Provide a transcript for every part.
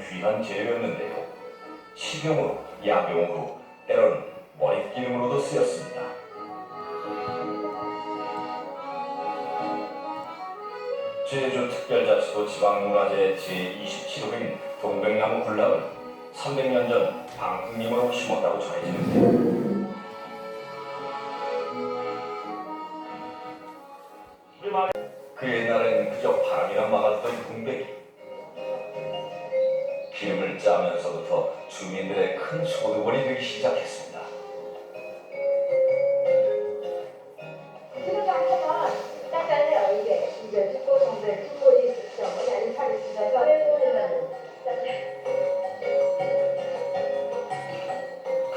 귀한 재료였는데요. 식용으로, 약용으로, 때로는 머릿기름으로도 쓰였습니다. 제주 특별자치도 지방문화재 제27호인 동백나무 군락은 300년 전 방흥림으로 심었다고 전해지는데요.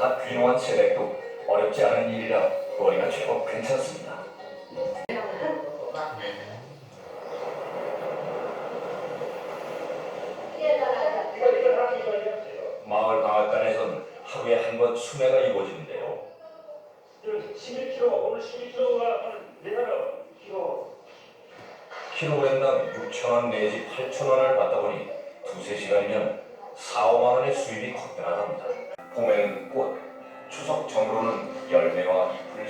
갓 귀농한 세대도 어렵지 않은 일이라 머리가 제법 괜찮습니다. 마을 방앗간에선 하루에 한 번 수매가 이루어지는데요. 11kg, 오늘 11kg가 내년에 키로 킬로그램당 6천원 내지 8천원을 받다 보니 두세 시간이면 4, 5만 원의 수입이 거뜬하답니다.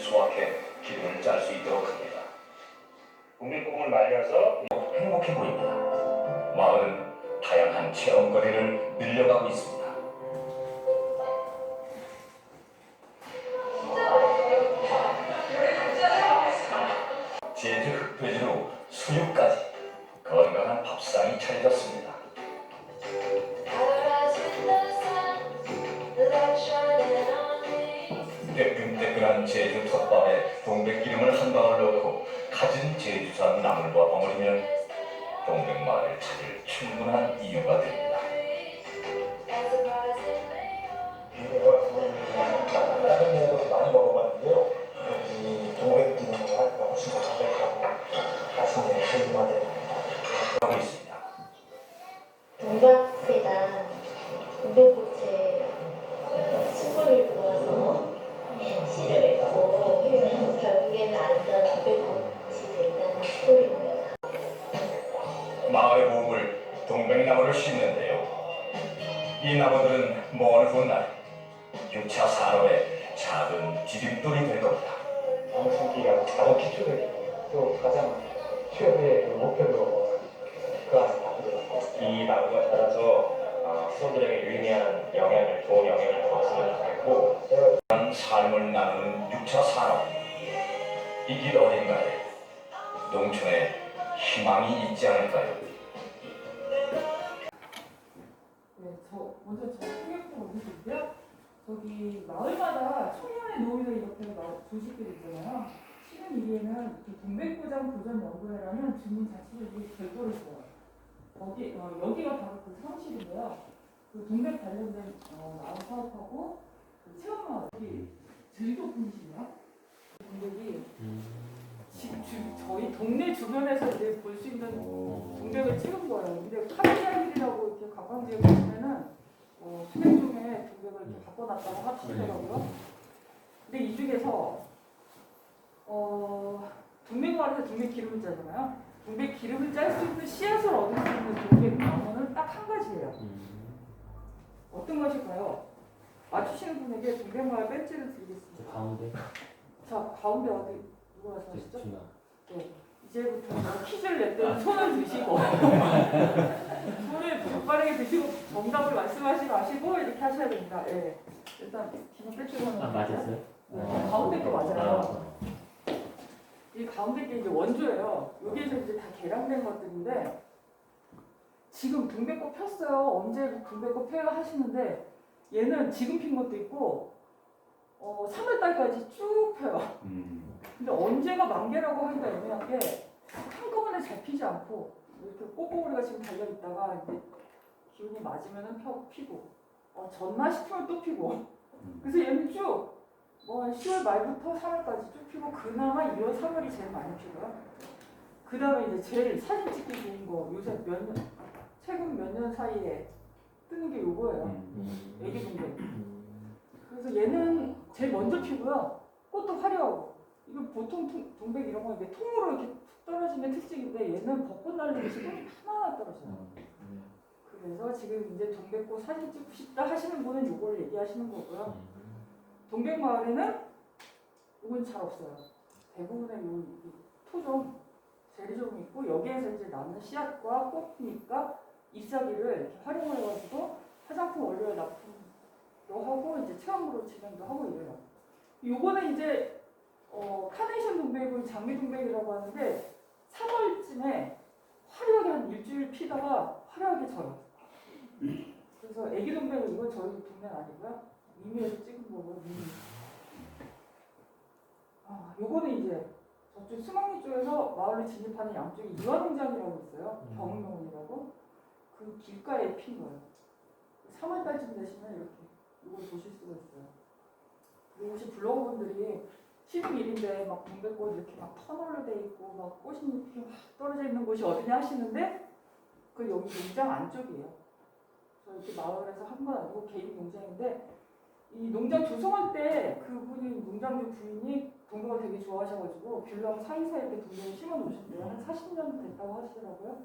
수확해 기름을 짤 수 있도록 합니다. 국민공을 말려서 행복해 보입니다. 마을은 다양한 체험거리를 늘려가고 있습니다. 제주 흑돼지로 수육까지 건강한 밥상이 차려졌습니다. 한 제주 덮밥에 동백기름을 한 방울 넣고 가진 제주산 나물과 버무리면 동백마을을 찾을 충분한 이유가 됩니다. 심기가 가장 기초적이고 또 가장 최고의 그 목표로 그 안에 담겨있고 이 나무가 자라서 어, 수원들에게 유의미한 영향을, 좋은 영향을 주었으면 좋겠고 한 삶을 나누는 6차 산업. 이 길 어딘가에 농촌에 희망이 있지 않을까요? 네, 저 먼저 저 통역도 어디인데요? 저기 마을마다 청년의 노인을 이렇게 마- 조직들이 있잖아요. 최근 1위에는 그 동백구장 도전 연구회라는 주민 자치조직이 별도를 줘요. 거기 어, 여기가 바로 그 사무실인데요. 그 동백 관련된 어, 마을 사업하고 그 체험마을 여기 제주도 분이시네요. 동네 주변에서 이제 볼 수 있는 동백을 찍은 거예요. 근데 카미야길이라고 이렇게 관광지에 보시면은 어, 수백 종의 동백을 이렇게 갖고 놨다고 하시더라고요. 근데 이 중에서 어, 동백마을에서 동백 기름을 짜잖아요. 동백 기름을 짤 수 있는 씨앗을 얻을 수 있는 동백 나무는 딱한 가지예요. 어떤 것일까요? 맞추시는 분에게 동백마을 배지를 드리겠습니다. 가운데 자, 가운데 어디 누가 하시죠? 네. 이제부터 뭐 퀴즈를 낼 때는 손을 드시고 손을 곧바르게 드시고 정답을 말씀하지 마시고 이렇게 하셔야 됩니다. 예. 일단 기본 배치로는 아 맞았어요? 네, 가운데 게 맞아요. 이 가운데 게 이제 원조예요. 여기에서 이제 다 개량된 것들인데 지금 동백꽃 폈어요. 언제 동백꽃 펴요 하시는데 얘는 지금 핀 것도 있고 어, 3월달까지 쭉 펴요. 근데 언제가 만개라고 하기가 애매한 게 한꺼번에 잘 피지 않고 이렇게 꼬꼬리가 지금 달려 있다가 이제 기운이 맞으면은 펴 피고 어, 졌나 싶으면 또 피고 그래서 얘는 쭉 뭐 10월 말부터 3월까지 쭉 피고 그나마 2월 3월이 제일 많이 피고요. 그 다음에 이제 제일 사진 찍기 좋은 거 요새 몇 년, 최근 몇 년 사이에 뜨는 게 요거예요. 애기 동백. 그래서 얘는 제일 먼저 피고요. 꽃도 화려하고. 이거 보통 통- 동백 이런 거 이게 통으로 이렇게 툭 떨어지는 특징인데 얘는 벚꽃 날리듯이 꽃이 하나하나 떨어져요. 그래서 지금 이제 동백꽃 사진 찍고 싶다 하시는 분은 요걸 얘기하시는 거고요. 동백마을에는 이건 잘 없어요. 대부분의 요, 이 토종, 제리종이 있고 여기에서 이제 나는 씨앗과 꽃이니까 잎사귀를 활용을 해가지고 화장품 원료 납품도 하고 이제 체험으로 진행도 하고 이래요. 요거는 이제 어, 카네이션 동백을 장미 동백이라고 하는데 3월쯤에 화려하게 한 일주일 피다가 화려하게 져요. 그래서 애기 동백은 이건 저희 동네 아니고요. 미미에서 찍은 거고 미미. 아, 요거는 이제 저쪽 수막리 쪽에서 마을을 진입하는 양쪽에 이화농장이라고 있어요. 음. 경농이라고. 그 길가에 핀 거예요. 3월달쯤 되시면 이렇게 이걸 보실 수가 있어요. 그리고 혹시 블로거분들이 쉬는 일인데 막 동백꽃 이렇게 막 터널로 돼 있고 막 꽃이 이렇게 막 떨어져 있는 곳이 어디냐 하시는데 그 여기 농장 안쪽이에요. 저 이렇게 마을에서 한건 아니고 개인 농장인데 이 농장 조성할 때 그분이 농장주 부인이 동백을 되게 좋아하셔가지고 귤랑 사이사이에 동백을 심어 놓으셨대요. 한 40년 됐다고 하시더라고요.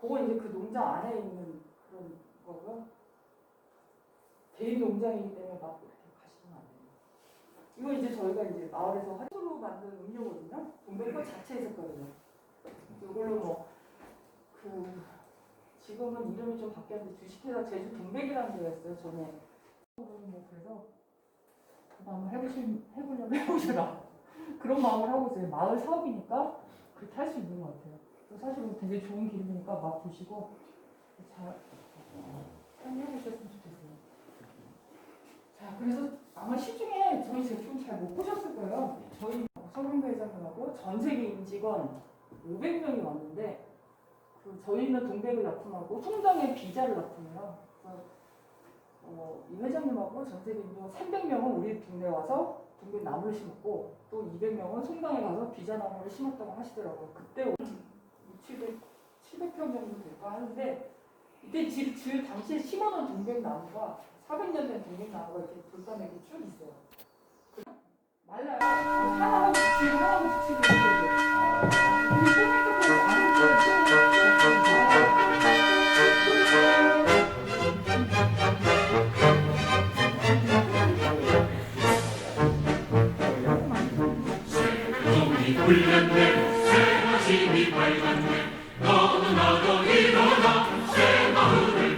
그거 이제 그 농장 안에 있는 그런 거고요. 개인 농장이기 때문에 막 이렇게 가시면 안 돼요. 이거 이제 저희가 이제 마을에서 활주로 만든 음료거든요. 동백꽃 자체의 색깔이에요. 이걸로 뭐 그 지금은 이름이 좀 바뀌었는데 주식회사 제주 동백이라는 데가 있어요. 전에 뭐 그래서 한번 해보실 해보려면 해보셔라 그런 마음을 하고 있어요. 마을 사업이니까 그렇게 할 수 있는 것 같아요. 또 사실은 되게 좋은 기름이니까 맛 보시고 잘 사용해보셨으면 좋겠어요. 자, 그래서 아마 시중에 저희 제품 잘 못 보셨을 거예요. 저희 서경배 회장님하고 전 세계 임직원 500명이 왔는데 그 저희는 동백을 납품하고 송정에 비자를 납품해요. 어, 이 회장님하고 전 세계 임직원 300명은 우리 동네 와서 동백 나무를 심었고 또 200명은 송당에 가서 비자 나무를 심었다고 하시더라고요. 그때 700, 700평 정도 될까 하는데 이때 질, 질 당시에 심어놓은 동백 나무가 400년 된 동백 나무가 이렇게 돌담에 이렇게 쭉 있어요. 그- 말라요. 하나하고 붙이고 하나하고 붙이고 종이 굴렸네 새마심이 밝았네. 너도 나도 일어나 새 마을을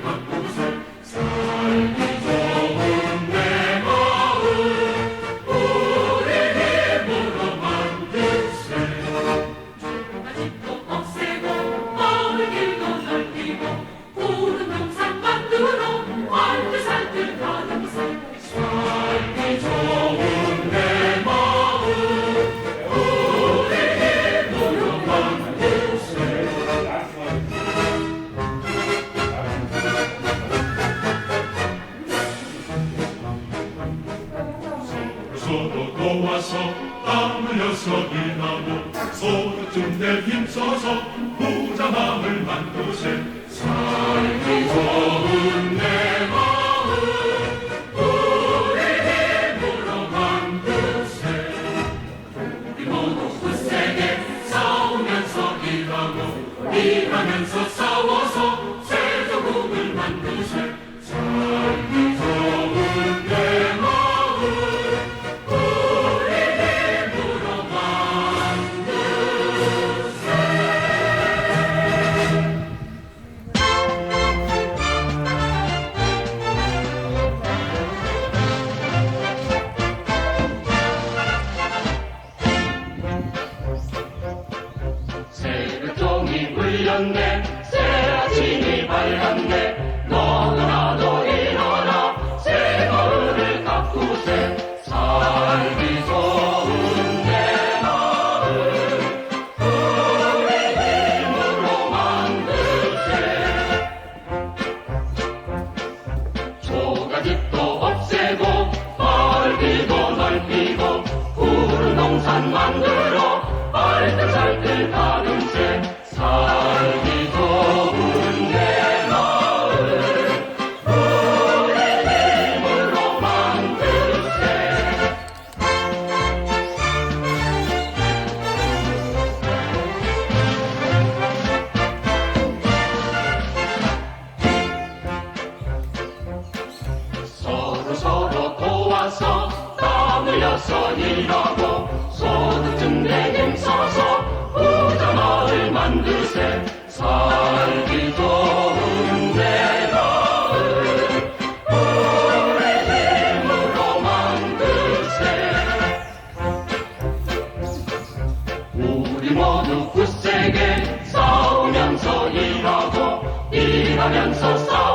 우리 모두 굳세게 싸우면서 일하고 일하면서 싸우고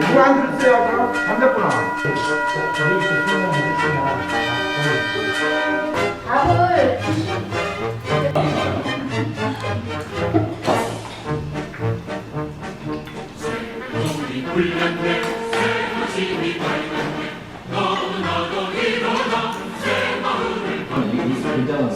누가 안 들었어요? 그럼 반대구나. 밥을 이- 이- 굉장한.